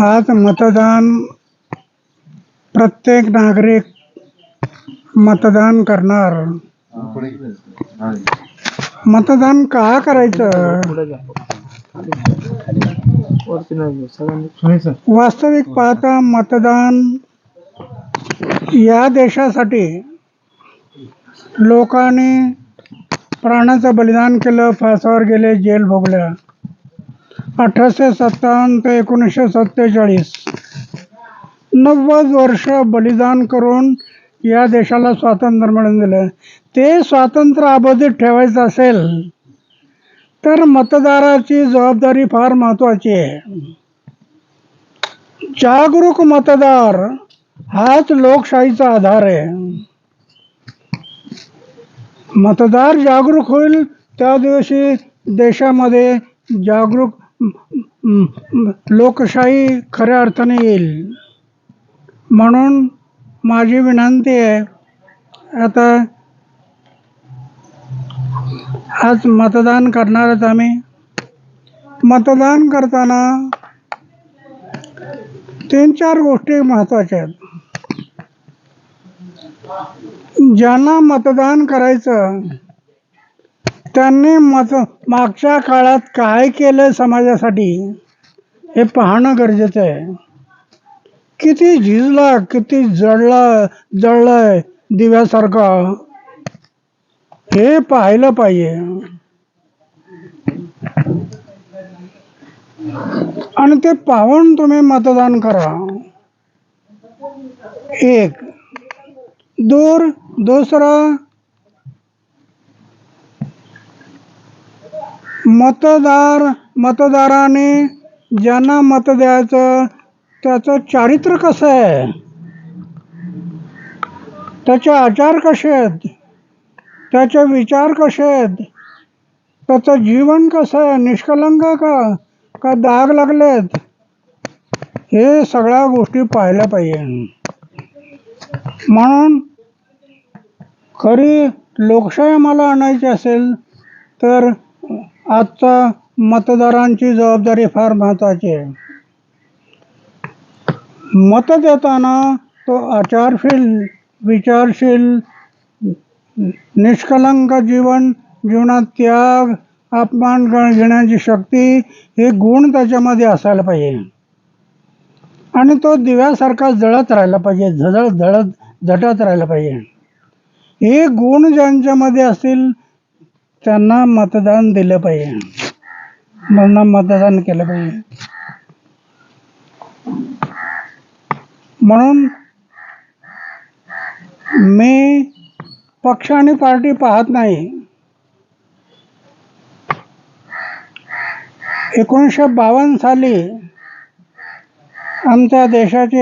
आज मतदान प्रत्येक नागरिक मतदान करणार. मतदान का करायचं? वास्तविक पाहता मतदान या देशासाठी लोकांनी प्राणाचं बलिदान केलं फासावर गेले जेल भोगल्या. अठराशे सत्तावन्न ते एकोणीसशे सत्तेचाळीस. नव्वद वर्ष बलिदान करून या देशाला स्वातंत्र्य मिळून दिलं. ते स्वातंत्र्य अबाधित ठेवायचं असेल तर मतदाराची जबाबदारी फार महत्वाची आहे. जागरूक मतदार हाच लोकशाहीचा आधार आहे. मतदार जागरूक होईल त्या दिवशी देशामध्ये जागरूक लोकशाही खऱ्या अर्थाने येईल. म्हणून माझी विनंती आहे आता आज मतदान करणार आहेत आम्ही. मतदान करताना तीन चार गोष्टी महत्त्वाच्या आहेत. ज्यांना मतदान करायचं त्यांनी मत मागच्या काळात काय केलं समाजासाठी? हे पाहणं गरजेचं आहे. किती झिजला किती जळला जळलाय दिव्यासारखा. हे पाहिलं पाहिजे. आणि ते पाहून तुम्ही मतदान करा. एक दूर दुसरा मतदार मतदाराने ज्यांना मत द्यायचं त्याचं चारित्र्य कसं आहे? त्याचे आचार कसे आहेत? त्याचे विचार कसे आहेत? त्याचं जीवन कसं आहे? निष्कलंक का का दाग लागलेत? हे सगळ्या गोष्टी पाहिल्या पाहिजे. म्हणून खरी लोकशाही मला आणायची असेल तर आजचा मतदारांची जबाबदारी फार महत्वाची आहे. मत देताना तो आचारशील विचारशील निष्कलंक जीवन जीवनात त्याग अपमान घेण्याची शक्ती हे गुण त्याच्यामध्ये असायला पाहिजे. आणि तो दिव्यासारखा जळत राहिला पाहिजे झळत झळत झटत राहिला पाहिजे. हे गुण ज्यांच्यामध्ये असतील त्यांना मतदान दिलं पाहिजे. त्यांना मतदान केलं पाहिजे. म्हणून मी पक्ष आणि पार्टी पाहत नाही. एकोणीसशे बावन्न साली आमच्या देशाची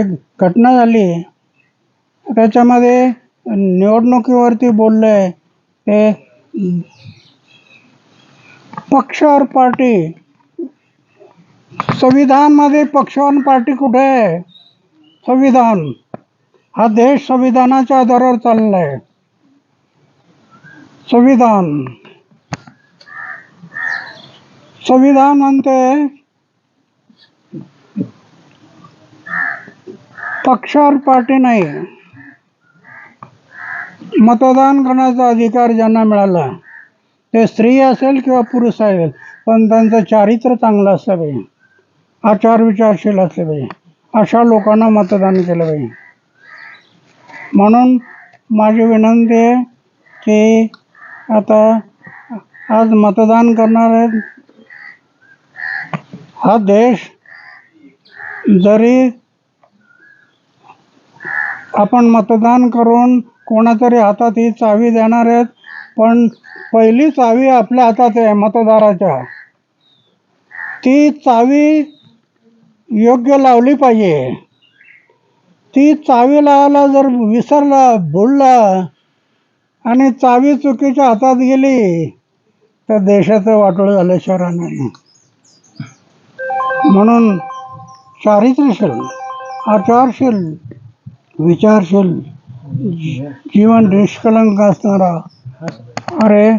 एक घटना झाली. त्याच्यामध्ये निवडणुकीवरती बोलले ते पक्ष और पार्टी. संविधानमध्ये पक्ष आणि पार्टी कुठे आहे? संविधान. हा देश संविधानाच्या आधारावर चालला आहे. संविधान. संविधान म्हणते पक्ष और पार्टी नाही. मतदान करण्याचा अधिकार ज्यांना मिळाला ते स्त्री असेल किंवा पुरुष असेल पण त्यांचं चारित्र्य चांगलं असलं पाहिजे. आचार विचारशील असले पाहिजे. अशा लोकांना मतदान केलं पाहिजे. म्हणून माझी विनंती आहे की आता आज मतदान करणार आहेत. हा देश जरी आपण मतदान करून कोणातरी हातात ही चावी देणार आहेत पण पहिली चावी आपल्या हातात आहे मतदाराच्या. ती चावी योग्य लावली पाहिजे. ती चावी लावायला जर विसरला बोलला आणि चावी चुकीच्या हातात गेली तर देशाचं वाटोळं झालं शहराने. म्हणून चारित्र्यशील आचारशील विचारशील जीवन निष्कलंक असणारा. अरे